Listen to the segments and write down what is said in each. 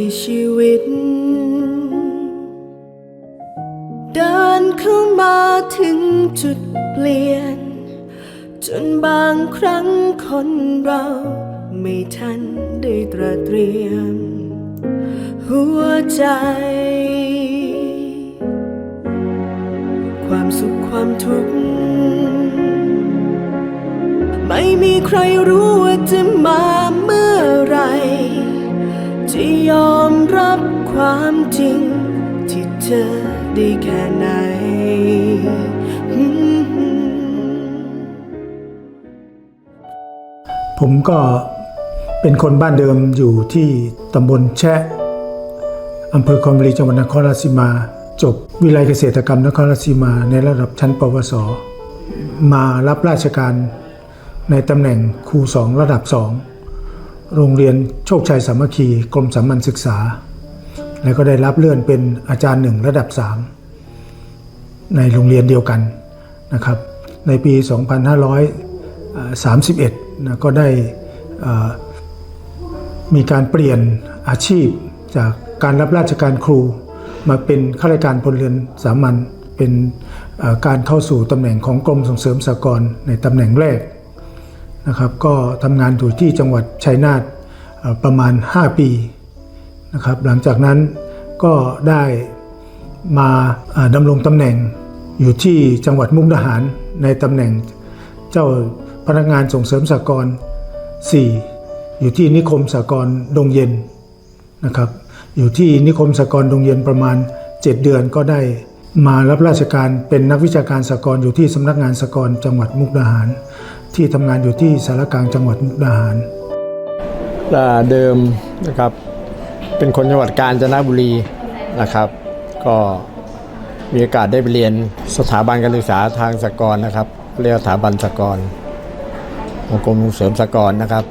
ที่ชีวิต เดินเข้ามาถึงจุดเปลี่ยน จนบางครั้งคนเราไม่ทันได้ตระเตรียม หัวใจ ความสุขความทุกข์ไม่มีใครรู้ว่าจะมา ยอมรับความจริง ที่เจอได้แค่ไหนผมก็เป็นคนบ้านเดิมอยู่ที่ตำบลแชะอำเภอคอมบุรีจังหวัดนครราชสีมา จบวิไลเกษตรกรรมนครราชสีมา ในระดับชั้นปวส มารับราชการในตำแหน่งครูสองระดับสอง โรงเรียนโชคชัยสามัคคีกรมสามัญศึกษา แล้วก็ได้รับเลื่อนเป็นอาจารย์หนึ่งระดับสามในโรงเรียนเดียวกันนะครับ ในปี 2531นะก็ได้มีการเปลี่ยนอาชีพจากการรับราชการครู มาเป็นข้าราชการพลเรือนสามัญเป็นการเข้าสู่ตำแหน่งของกรมส่งเสริมสหกรณ์ในตำแหน่งแรก นะครับก็ทำงานอยู่ที่จังหวัดชัยนาทประมาณ 5 ปีนะครับหลังจากนั้นก็ได้มาดำรงตำแหน่งอยู่ที่จังหวัดมุกดาหารในตำแหน่งเจ้าพนักงานส่งเสริมสหกร4อยู่ที่นิคมสหกรดงเย็นนะครับอยู่ที่นิคมสหกรดงเย็นประมาณ 7 เดือนก็ได้มารับราชการเป็นนักวิชาการสหกรอยู่ที่สำนักงานสหกรจังหวัดมุกดาหาร ที่ทำงานอยู่ที่สารกลางจังหวัดมุกดาหารอ่าเดิมนะครับเป็นคนจังหวัดกาญจนบุรีนะครับ ก็มีโอกาสได้ไปเรียนสถาบันการศึกษาทางสกรนะครับเรียกสถาบันสกรณ์ของกรมส่งเสริมสกรนะครับ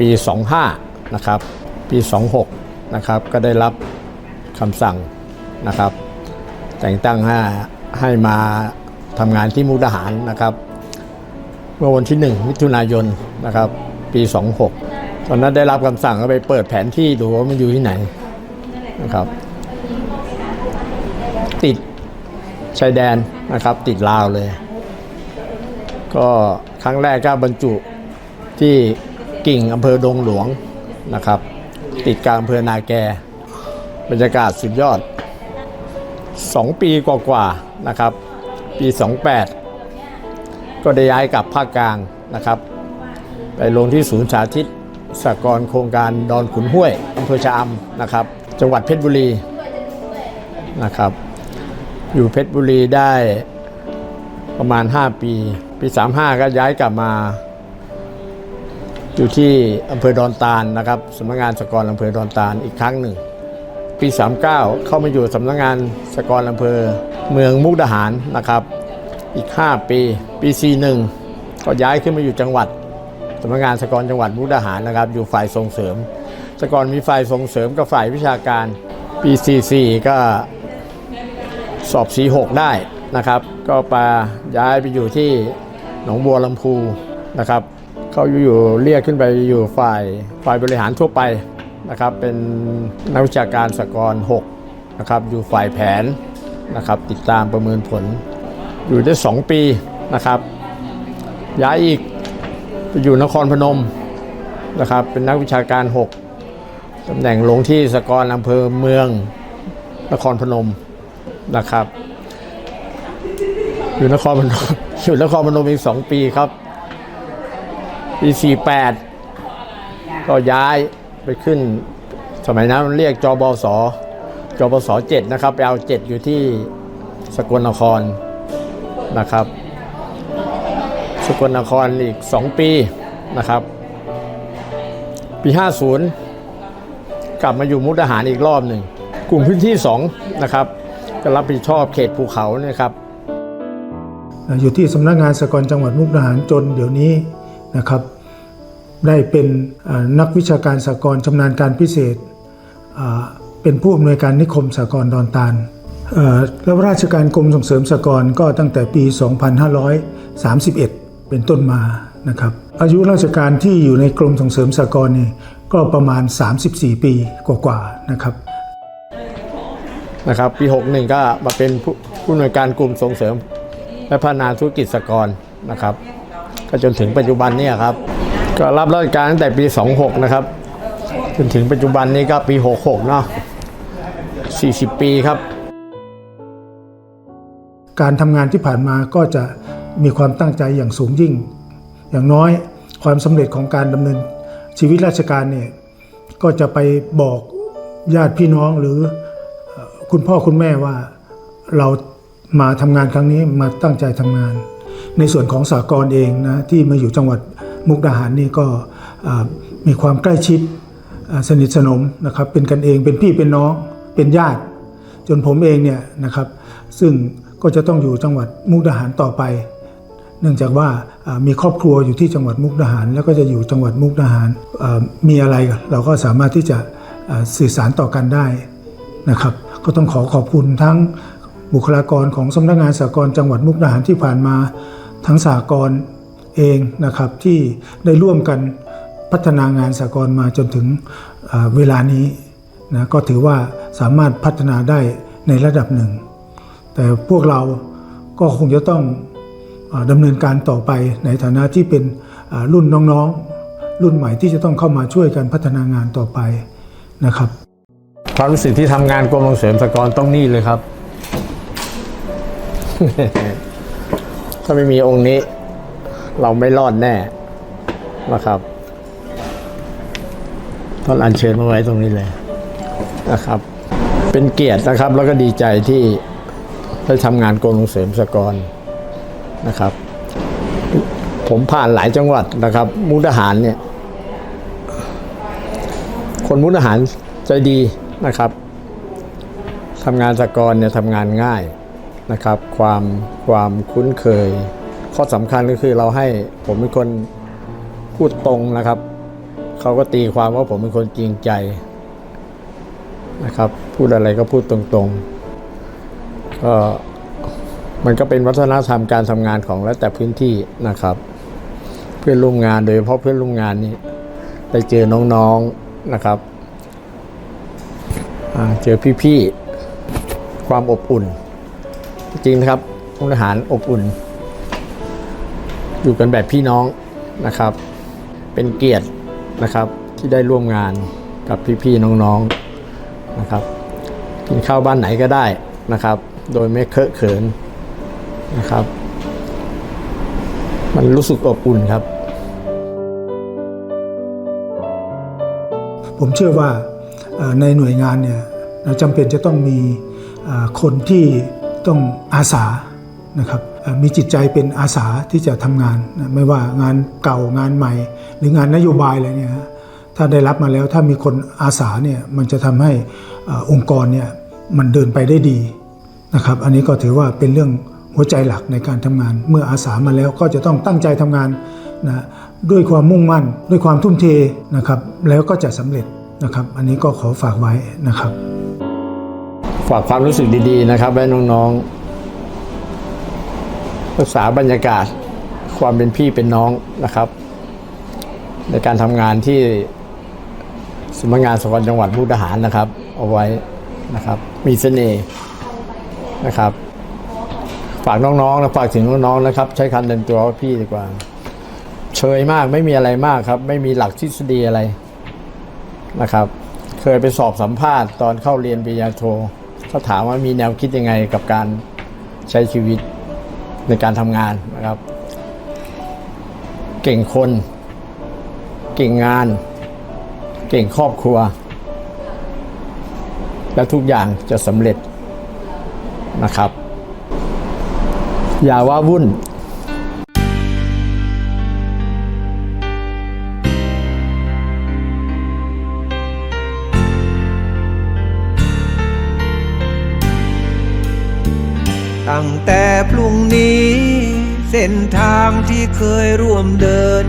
ปี 25 นะครับ ปี 26 นะครับ ก็ได้รับคำสั่งนะครับ แต่งตั้งให้ให้มาทำงานที่มุกดาหารนะครับ เมื่อวันที่ 1 มิถุนายนนะครับปี 26 ตอนนั้นได้รับคำสั่งก็ไปเปิดแผนที่ดูว่ามันอยู่ที่ไหนนะครับ ติดชายแดนนะครับ ติดลาวเลย ก็ครั้งแรกก็บรรจุที่กิ่งอำเภอดงหลวงนะครับ ติดกลางอำเภอนาแก บรรยากาศสุดยอด 2 ปีกว่าๆนะครับ ปี 28 ก็ได้ย้ายกลับภาคกลางนะครับ ไปลงที่ศูนย์สาธิตสกรโครงการดอนขุนห้วยอำเภอชะอำนะครับ จังหวัดเพชรบุรีนะครับ อยู่เพชรบุรีได้ประมาณ 5 ปี ปี 35 ก็ย้ายกลับมา อยู่ที่อำเภอดอนตาลนะครับสำนักงานสกรอำเภอดอนตาลอีกครั้งหนึ่ง ปี 39 เข้ามาอยู่สำนักงานสกรอำเภอเมืองมุกดาหารนะครับ อีก 5 ปีปี41ก็ย้ายขึ้นมาอยู่จังหวัดสำนักงานสกรจังหวัดมุกดาหารนะครับ อยู่ฝ่ายส่งเสริม สกรมีฝ่ายส่งเสริมกับฝ่ายวิชาการปี44ก็สอบ46ได้นะครับ ก็ไปย้ายไปอยู่ที่หนองบัวลำพูนะครับเขาอยู่เรียกขึ้นไปอยู่ฝ่ายฝ่ายบริหารทั่วไปนะครับ เป็นนักวิชาการสกร6นะครับอยู่ฝ่ายแผนนะครับ ติดตามประเมินผล อยู่ได้ 2 ปีนะครับ ย้ายอีกไปอยู่นครพนมนะครับ เป็นนักวิชาการ 6ตำแหน่งลงที่สกรอำเภอเมืองนครพนมนะครับ อยู่นครพนมอยู่นครพนมอีก 2 ปีครับปี48 ก็ย้ายไปขึ้น สมัยนั้นเรียกจบสจบส7นะครับไปเอา7อยู่ที่สกลนคร นะครับ สกลนครอีก 2 ปีนะครับ ปี 50 กลับมาอยู่มุกดาหารอีกรอบหนึ่ง กลุ่มพื้นที่ 2 นะครับก็รับผิดชอบเขตภูเขาเนี่ยครับอยู่ที่สำนักงานสกรณ์จังหวัดมุกดาหารจนเดี๋ยวนี้นะครับ ได้เป็นนักวิชาการสกรณ์ชำนาญการพิเศษ เป็นผู้อำนวยการนิคมสกรณ์ดอนตาล รับราชการกรมส่งเสริมสหกรณ์ก็ตั้งแต่ปี 2531 เป็นต้นมานะครับ อายุราชการที่อยู่ในกรมส่งเสริมสหกรณ์นี่ก็ประมาณ 34 ปีกว่าๆนะครับนะครับปี 61 ก็มาเป็นผู้อำนวยการกลุ่มส่งเสริม และพัฒนาธุรกิจสหกรณ์นะครับ ก็จนถึงปัจจุบันเนี่ยครับ ก็รับราชการตั้งแต่ปี 26 นะครับ จนถึงปัจจุบันนี้ก็ปี 66 เนาะ40 ปีครับ การทำงานที่ผ่านมาก็จะมีความตั้งใจอย่างสูงยิ่ง อย่างน้อยความสำเร็จของการดำเนินชีวิตราชการเนี่ยก็จะไปบอกญาติพี่น้องหรือคุณพ่อคุณแม่ว่าเรามาทำงานครั้งนี้มาตั้งใจทำงาน ในส่วนของสากลเองนะที่มาอยู่จังหวัดมุกดาหารนี่ก็มีความใกล้ชิดสนิทสนมนะครับเป็นกันเองเป็นพี่เป็นน้องเป็นญาติ จนผมเองเนี่ยนะครับซึ่ง ก็จะต้องอยู่จังหวัดมุกดาหารต่อไป เนื่องจากว่ามีครอบครัวอยู่ที่จังหวัดมุกดาหาร แล้วก็จะอยู่จังหวัดมุกดาหารมีอะไรเราก็สามารถที่จะสื่อสารต่อกันได้นะครับ ก็ต้องขอขอบคุณทั้งบุคลากรของสำนักงานสากลจังหวัดมุกดาหารที่ผ่านมา ทั้งสากลเองนะครับที่ได้ร่วมกันพัฒนางานสากลมาจนถึงเวลานี้นะก็ถือว่าสามารถพัฒนาได้ในระดับหนึ่ง แต่พวกเราก็คงจะต้องดำเนินการต่อไปในฐานะที่เป็นรุ่นน้องๆ รุ่นใหม่ที่จะต้องเข้ามาช่วยกันพัฒนางานต่อไปนะครับ ความรู้สึกที่ทำงานกรมส่งเสริมสหกรณ์ต้องนี่เลยครับ ถ้าไม่มีองค์นี้ เราไม่รอดแน่นะครับต้องอัญเชิญมาไว้ตรงนี้เลยนะครับ เป็นเกียรตินะครับแล้วก็ดีใจที่ ได้ทำงานกรมส่งเสริมสกรณ์นะครับ ผมผ่านหลายจังหวัดนะครับ มุกดาหารเนี่ย คนมุกดาหารใจดีนะครับทำงานสกลเนี่ยทำงานง่ายนะครับ ความความคุ้นเคย ข้อสำคัญก็คือเราให้ผมเป็นคนพูดตรงนะครับเขาก็ตีความว่าผมเป็นคนจริงใจนะครับ พูดอะไรก็พูดตรงๆ ก็มันก็เป็นวัฒนธรรมการทำงานของแล้วแต่พื้นที่นะครับ เพื่อนร่วมงานโดยเฉพาะเพื่อนร่วมงานนี้ได้เจอน้องๆนะครับเจอพี่ๆความอบอุ่น จริงนะครับทหารอบอุ่น อยู่กันแบบพี่น้องนะครับ เป็นเกียรตินะครับที่ได้ร่วมงานกับพี่ๆน้องๆนะครับกินข้าวบ้านไหนก็ได้นะครับ โดยไม่เคอะเขินนะครับ มันรู้สึกอบอุ่นครับ ผมเชื่อว่าในหน่วยงานเนี่ยจำเป็นจะต้องมีคนที่ต้องอาสานะครับมีจิตใจเป็นอาสาที่จะทำงาน ไม่ว่างานเก่างานใหม่ หรืองานนโยบายอะไรเนี่ยถ้าได้รับมาแล้วถ้ามีคนอาสาเนี่ยมันจะทำให้องค์กรเนี่ยมันเดินไปได้ดี นะครับ อันนี้ก็ถือว่าเป็นเรื่องหัวใจหลักในการทำงาน เมื่ออาสามาแล้วก็จะต้องตั้งใจทำงานนะด้วยความมุ่งมั่น ด้วยความทุ่มเทนะครับ แล้วก็จะสำเร็จนะครับ อันนี้ก็ขอฝากไว้นะครับ ฝากความรู้สึกดีๆนะครับไว้น้องๆ รักษาบรรยากาศความเป็นพี่เป็นน้องนะครับ ในการทำงานที่สำนักงานสกลจังหวัดมุกดาหารนะครับ เอาไว้นะครับ มีเสน่ห์ นะครับ ฝากน้องๆนะฝากถึงน้องๆนะครับ ใช้คำเดินตัวพี่ดีกว่า เชยมากไม่มีอะไรมากครับ ไม่มีหลักทฤษฎีอะไรนะครับ เคยไปสอบสัมภาษณ์ตอนเข้าเรียนปริญญาโทเขาถามว่ามีแนวคิดยังไงกับการใช้ชีวิตในการทำงานนะครับ เก่งคน เก่งงาน เก่งครอบครัว แล้วทุกอย่างจะสำเร็จ นะครับ อย่าว่าวุ่นตั้งแต่พรุ่งนี้ เส้นทางที่เคยร่วมเดิน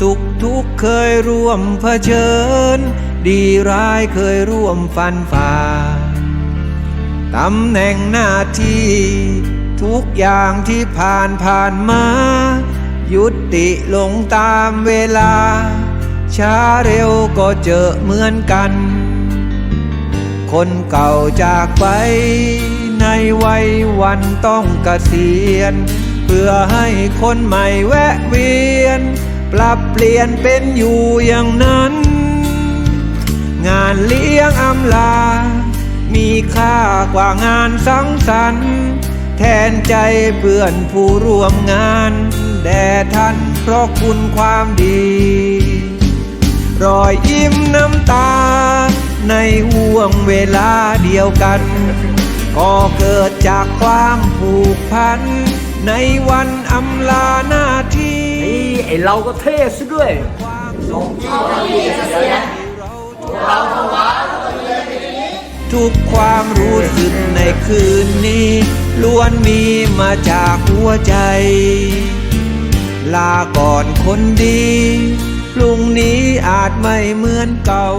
สุขทุกข์เคยร่วมเผชิญ ดีร้ายเคยร่วมฟันฝ่า ตำแหน่งหน้าที่ทุกอย่างที่ผ่านผ่านมา ยุติลงตามเวลา ช้าเร็วก็เจอเหมือนกัน คนเก่าจากไป ในวัยวันต้องเกษียณ เพื่อให้คนใหม่แวะเวียน ปรับเปลี่ยนเป็นอยู่อย่างนั้น งานเลี้ยงอำลา มีค่ากว่างานสังสรรค์ แทนใจเพื่อนผู้ร่วมงานแด่ท่านเพราะคุณความดี รอยยิ้มน้ำตา ในห่วงเวลาเดียวกัน ก็เกิดจากความผูกพัน ในวันอำลาหน้าที่ไอเราก็เท่ซะด้วย ทุกความรู้สึกในคืนนี้ ล้วนมีมาจากหัวใจ ลาก่อนคนดี พรุ่งนี้อาจไม่เหมือนเก่า